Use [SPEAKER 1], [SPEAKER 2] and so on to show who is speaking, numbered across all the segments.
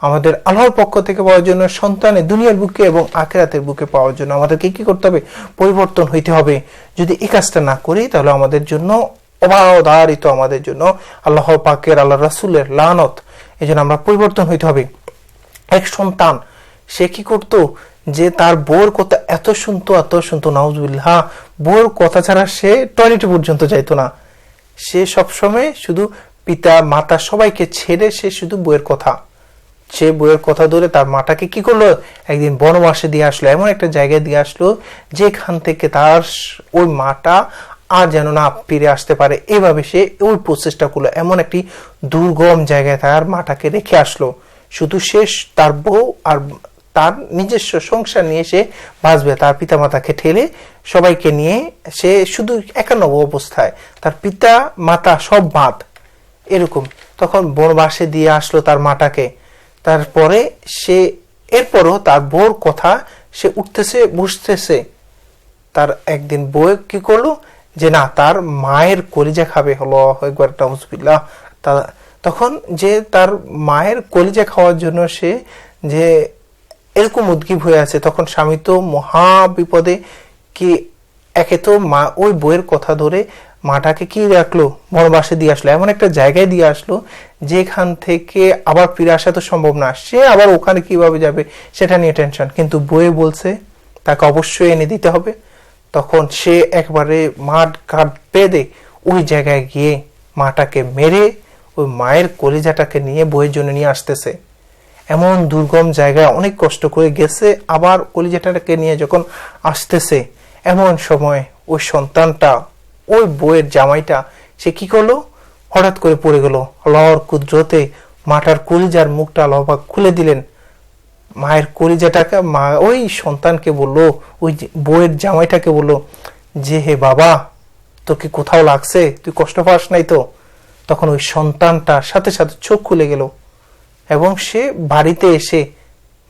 [SPEAKER 1] আমাদের আল্লাহর পক্ষ থেকে পাওয়ার জন্য সন্তানের দুনিয়ার বুকে এবং আখেরাতের বুকে পাওয়ার জন্য আমাদেরকে কি করতে হবে? পরিবর্তন হইতে হবে। যদি এই কাজটা না করি, তাহলে আমাদের জন্য অবাধারিত আমাদের জন্য আল্লাহ পাকের আল্লাহ রাসুলের লানত। এই জন্য আমরা পরিবর্তন হইতে হবে। এক সন্তান, সে কি করত? যে তার বউর কথা এত শুনতো এত শুনতো, নাউজুবিল্লাহ, বউর কথা ছাড়া সে টয়লেটে পর্যন্ত যাইতো না। সে সবসময় শুধু পিতা, মাতা সবাইকে ছেড়ে সে শুধু বইয়ের কথা। সে বইয়ের কথা ধরে তার মাটাকে কি করল? একদিন বনবাসে দিয়ে আসলো, এমন একটা জায়গায় দিয়ে আসলো, যেখান থেকে তার ওই মাটা আর যেন না ফিরে আসতে পারে। এভাবে সে ওই প্রচেষ্টা করল, এমন একটি দুর্গম জায়গায় তার মাটাকে রেখে আসলো। শুধু শেষ তার বউ আর তার নিজস্ব সংসার নিয়ে সে বাঁচবে। তার পিতা মাতাকে ঠেলে সবাইকে নিয়ে সে শুধু একান্ন অবস্থায়, তার পিতা মাতা সব বাদ এরকম। তখন বনবাসে দিয়ে আসলো তার মাটাকে। তারপরে সে, এরপরও তার বউর কথা সে উঠতেছে বুঝতেছে তার একদিন বউ কি করল? যে না, তার মায়ের কলিজা খাবে। হলো একবার তা, তখন যে তার মায়ের কলিজা খাওয়ার জন্য সে যে এরকম উদ্গীব হয়ে আছে, তখন স্বামী তো মহা বিপদে কি একে তো মা, ওই বইয়ের কথা ধরে মাটাকে কি রাখল? বনবাসে দিয়ে আসলো। এমন একটা জায়গায় দিয়ে আসলো যেখান থেকে আবার ফিরে আসা তো সম্ভব না। সে আবার ওখানে কীভাবে যাবে সেটা নিয়ে টেনশন কিন্তু বইয়ে বলছে, তাকে অবশ্যই এনে দিতে হবে। তখন সে একবারে মাঠ কাঠ বেঁধে ওই জায়গায় গিয়ে মাটাকে মেরে ওই মায়ের কলিজাটাকে নিয়ে বইয়ের জন্য নিয়ে আসতেছে। এমন দুর্গম জায়গায় অনেক কষ্ট করে গেছে, আবার কলিজাটাকে নিয়ে যখন আসতেছে, এমন সময় ওই সন্তানটা ওই বইয়ের জামাইটা, সে কি করল? হঠাৎ করে পড়ে গেল। লহর কুদ্রতে মাটার কলিজার মুখটা লহবাক খুলে দিলেন। মায়ের কলিজাটাকে মা, ওই সন্তানকে বলল, ওই বইয়ের জামাইটাকে বলল, যে হে বাবা তোকে কোথাও লাগছে? তুই কষ্ট পাস নাই তো? তখন ওই সন্তানটা সাথে সাথে চোখ খুলে গেল। এবং সে বাড়িতে এসে,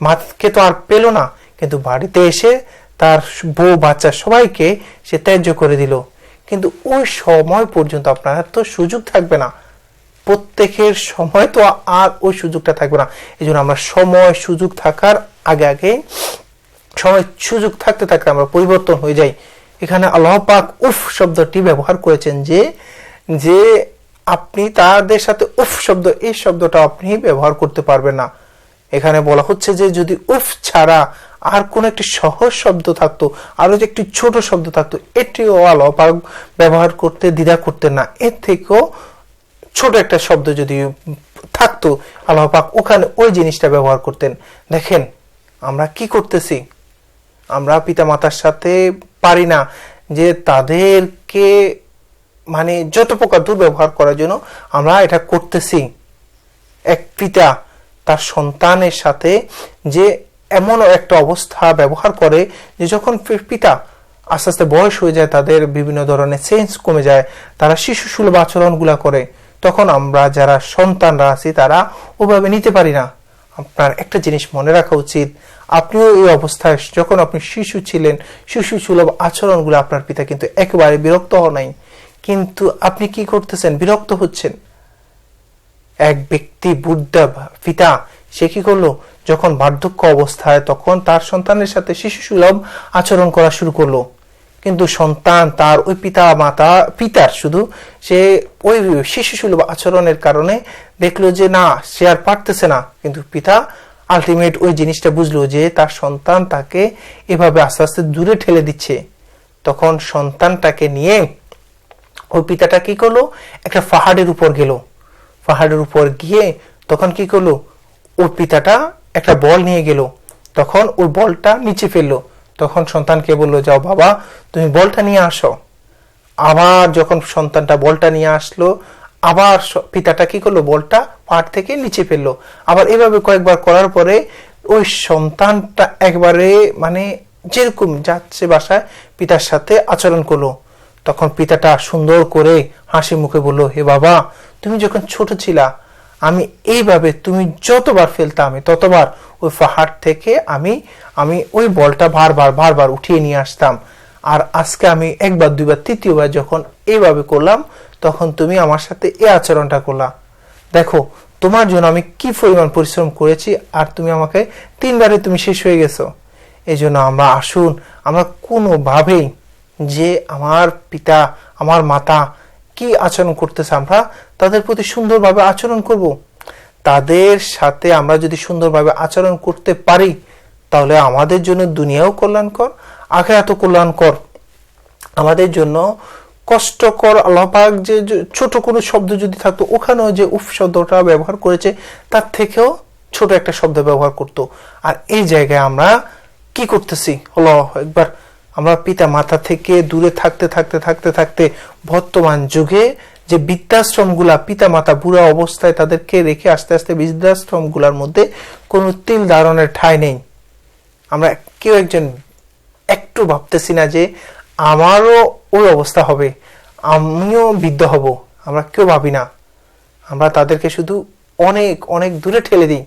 [SPEAKER 1] মাকে তো আর পেল না, কিন্তু বাড়িতে এসে তার বউ বাচ্চা সবাইকে সে ত্যায্য করে দিল। কিন্তু ওই সময় পর্যন্ত আপনার তো সুযোগ থাকবে না। প্রত্যেকের সময় তো আর ওই সুযোগটা থাকবে না। এই জন্য আমরা সময়, সুযোগ থাকার আগে আগে, সময়, সুযোগ থাকতে থাকতে আমরা পরিবর্তন হয়ে যাই। এখানে আল্লাহ পাক উফ শব্দটি ব্যবহার করেছেন যে যে আপনি তাদের সাথে উফ শব্দ, এই শব্দটা আপনি ব্যবহার করতে পারবেন না। এখানে বলা হচ্ছে যে যদি উফ ছাড়া আর কোন একটি সহজ শব্দ থাকতো আরও যে একটি ছোট শব্দ থাকতো, এটিও আল্লাহ পাক ব্যবহার করতে, দ্বিধা করতেন না। এর থেকেও ছোট একটা শব্দ যদি থাকতো, আল্লাহ পাক ওখানে ওই জিনিসটা ব্যবহার করতেন। দেখেন, আমরা কি করতেছি? আমরা পিতা মাতার সাথে পারি না যে তাদেরকে মানে যত প্রকার দুর্ব্যবহার করার জন্য আমরা এটা করতেছি। এক পিতা তার সন্তানের সাথে যে এমন একটা অবস্থা ব্যবহার করে যে যখন পিতা আস্তে আস্তে বয়স হয়ে যায়, তাদের বিভিন্ন ধরনের সেন্স কমে যায়, তারা শিশু সুলভ আচরণগুলা করে, তখন আমরা যারা সন্তানরা আছি, তারা ওভাবে নিতে পারি না। আপনার একটা জিনিস মনে রাখা উচিত, আপনিও এই অবস্থায় যখন আপনি শিশু ছিলেন, শিশু সুলভ আচরণগুলো আপনার পিতা কিন্তু একেবারে বিরক্ত হওয়া নাই। কিন্তু আপনি কি করতেছেন? বিরক্ত হচ্ছেন। এক ব্যক্তি বুদ্ধা পিতা, সে কি করল? যখন বার্ধক্য অবস্থায়, তখন তার সন্তানের সাথে শিশু সুলভ আচরণ করা শুরু করল। কিন্তু সন্তান তার ওই পিতা মাতা, পিতার শুধু, সে ওই শিশু সুলভ আচরণের কারণে দেখল যে না, সে আর পারতেছে না। কিন্তু পিতা আলটিমেট ওই জিনিসটা বুঝলো যে তার সন্তান তাকে এভাবে আস্তে আস্তে দূরে ঠেলে দিচ্ছে। তখন সন্তানটাকে নিয়ে ওই পিতাটা কি করল? একটা পাহাড়ের উপর গেল। পাহাড়ের উপর গিয়ে তখন কি করল? ওর পিতাটা একটা বল নিয়ে গেল। তখন ওর বলটা নিচে ফেলল। তখন সন্তানকে বলল, যাও বাবা, তুমি বলটা নিয়ে আসো। আবার যখন সন্তানটা বলটা নিয়ে আসলো, আবার পিতাটা কি করল? বলটা পাহাড় থেকে নিচে ফেলল। আবার এভাবে কয়েকবার করার পরে ওই সন্তানটা একবারে মানে যেরকম যাচ্ছে বাসায়, পিতার সাথে আচরণ করল। তখন পিতাটা সুন্দর করে হাসি মুখে বলল, হে বাবা তুমি যখন ছোট ছিলা, আমি এইভাবে তুমি যতবার ফেলতাম ততবার ওই পাহাড় থেকে আমি আমি ওই বলটা বারবার বারবার উঠিয়ে নিয়ে আসতাম। আর আজকে আমি একবার, দুইবার, তৃতীয়বার যখন এইভাবে করলাম, তখন তুমি আমার সাথে এই আচরণটা করলা। দেখো, তোমার জন্য আমি কি পরিমাণ পরিশ্রম করেছি, আর তুমি আমাকে তিনবারে তুমি শেষ হয়ে গেছো। এই জন্য আমরা আসুন, আমরা কোনোভাবেই যে আমার পিতা, আমার মাতা কি আচরণ করতেছে আমরা, তাদের প্রতি সুন্দরভাবে আচরণ করব। তাদের সাথে আমরা যদি সুন্দরভাবে আচরণ করতে পারি, তাহলে আমাদের জন্য দুনিয়াও কল্যাণকর, আখেরাতও কল্যাণকর। আমাদের জন্য কষ্টকর আল্লাপাক যে ছোট কোনো শব্দ যদি থাকতো, ওখানেও যে উফ শব্দটা ব্যবহার করেছে, তার থেকেও ছোট একটা শব্দ ব্যবহার করতো। আর এই জায়গায় আমরা কি করতেছি? হলো একবার আমরা পিতা মাতা থেকে দূরে থাকতে থাকতে থাকতে থাকতে বর্তমান যুগে যে বৃদ্ধাশ্রমগুলা পিতা মাতা বুড়া অবস্থায় তাদেরকে রেখে আস্তে আস্তে বৃদ্ধাশ্রমগুলার মধ্যে কোনো তিল ধারণের ঠাঁই নেই। আমরা কেউ একজন একটু ভাবতেছি না যে আমারও ওই অবস্থা হবে, আমিও বৃদ্ধ হব, আমরা কেউ ভাবি না। আমরা তাদেরকে শুধু অনেক অনেক দূরে ঠেলে দিই।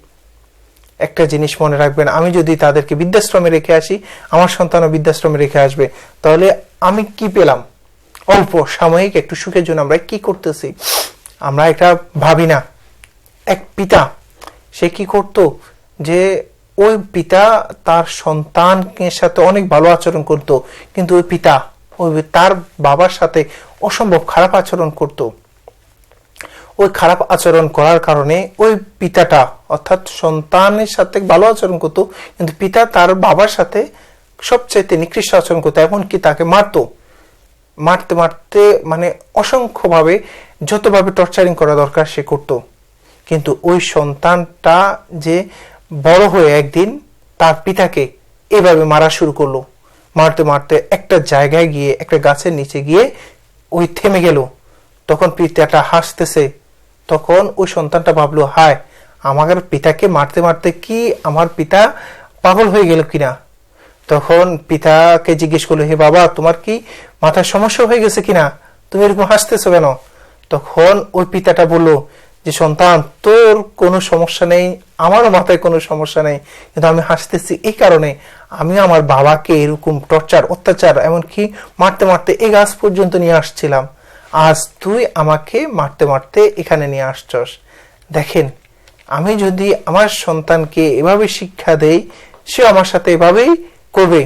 [SPEAKER 1] একটা জিনিস মনে রাখবেন, আমি যদি তাদেরকে বৃদ্ধাশ্রমে রেখে আসি, আমার সন্তানও বৃদ্ধাশ্রমে রেখে আসবে। তাহলে আমি কি পেলাম? অল্প, সাময়িক, একটু সুখের জন্য আমরা কি করতেছি? আমরা এটা ভাবি না। এক পিতা, সে কি করত? যে ওই পিতা তার সন্তানের সাথে অনেক ভালো আচরণ করত, কিন্তু ওই পিতা, ওই তার বাবার সাথে অসম্ভব খারাপ আচরণ করত। ওই খারাপ আচরণ করার কারণে ওই পিতাটা, অর্থাৎ সন্তানের সাথে ভালো আচরণ করতো, কিন্তু পিতা তার বাবার সাথে সবচাইতে নিকৃষ্ট আচরণ করতো, এমনকি তাকে মারতো। মারতে মারতে মানে অসংখ্যভাবে যতভাবে টর্চারিং করা দরকার সে করত। কিন্তু ওই সন্তানটা যে বড় হয়ে একদিন তার পিতাকে এভাবে মারা শুরু করল। মারতে মারতে একটা জায়গায় গিয়ে, একটা গাছের নিচে গিয়ে ওই থেমে গেল। তখন পিতাটা হাসতেছে তখন ওই সন্তানটা ভাবলো, হায় আমার পিতাকে মারতে মারতে কি আমার পিতা পাগল হয়ে গেল কিনা? তখন পিতাকে জিজ্ঞেস করল, হে বাবা, তোমার কি মাথার সমস্যা হয়ে গেছে কিনা? তুমি এরকম হাসতেছো কেন? তখন ওই পিতাটা বলল যে, সন্তান, তোর কোনো সমস্যা নেই, আমারও মাথায় কোনো সমস্যা নেই, কিন্তু আমি হাসতেছি এই কারণে। আমি আমার বাবাকে এরকম টর্চার, অত্যাচার, এমনকি মারতে মারতে এই গাছ পর্যন্ত নিয়ে আসছিলাম। আজ তুই আমাকে মারতে মারতে এখানে নিয়ে আসছস। দেখেন, আমি যদি আমার সন্তানকে এভাবে শিক্ষা দেই সে আমার সাথে এভাবেই করবে।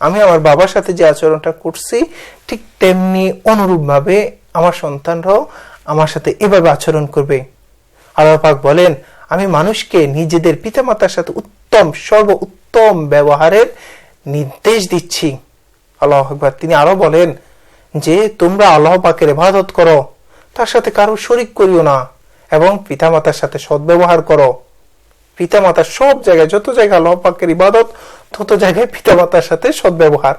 [SPEAKER 1] আমি আমার বাবার সাথে যে আচরণটা করছি, ঠিক তেমনি অনুরূপভাবে আমার সন্তানরাও আমার সাথে এভাবে আচরণ করবে। আল্লাহ পাক বলেন, আমি মানুষকে নিজেদের পিতামাতার সাথে উত্তম সর্ব উত্তম ব্যবহারের নির্দেশ দিচ্ছি। আল্লাহ তিনি আরও বলেন যে তোমরা আল্লাহ পাকের ইবাদত করো, তার সাথে কারও শরিক করিও না, এবং পিতামাতার সাথে সদ্ব্যবহার করো। পিতামাতার সব জায়গায়, যত জায়গায় আল্লাহ পাকের ইবাদত, তত জায়গায় পিতামাতার সাথে সদ্ব্যবহার।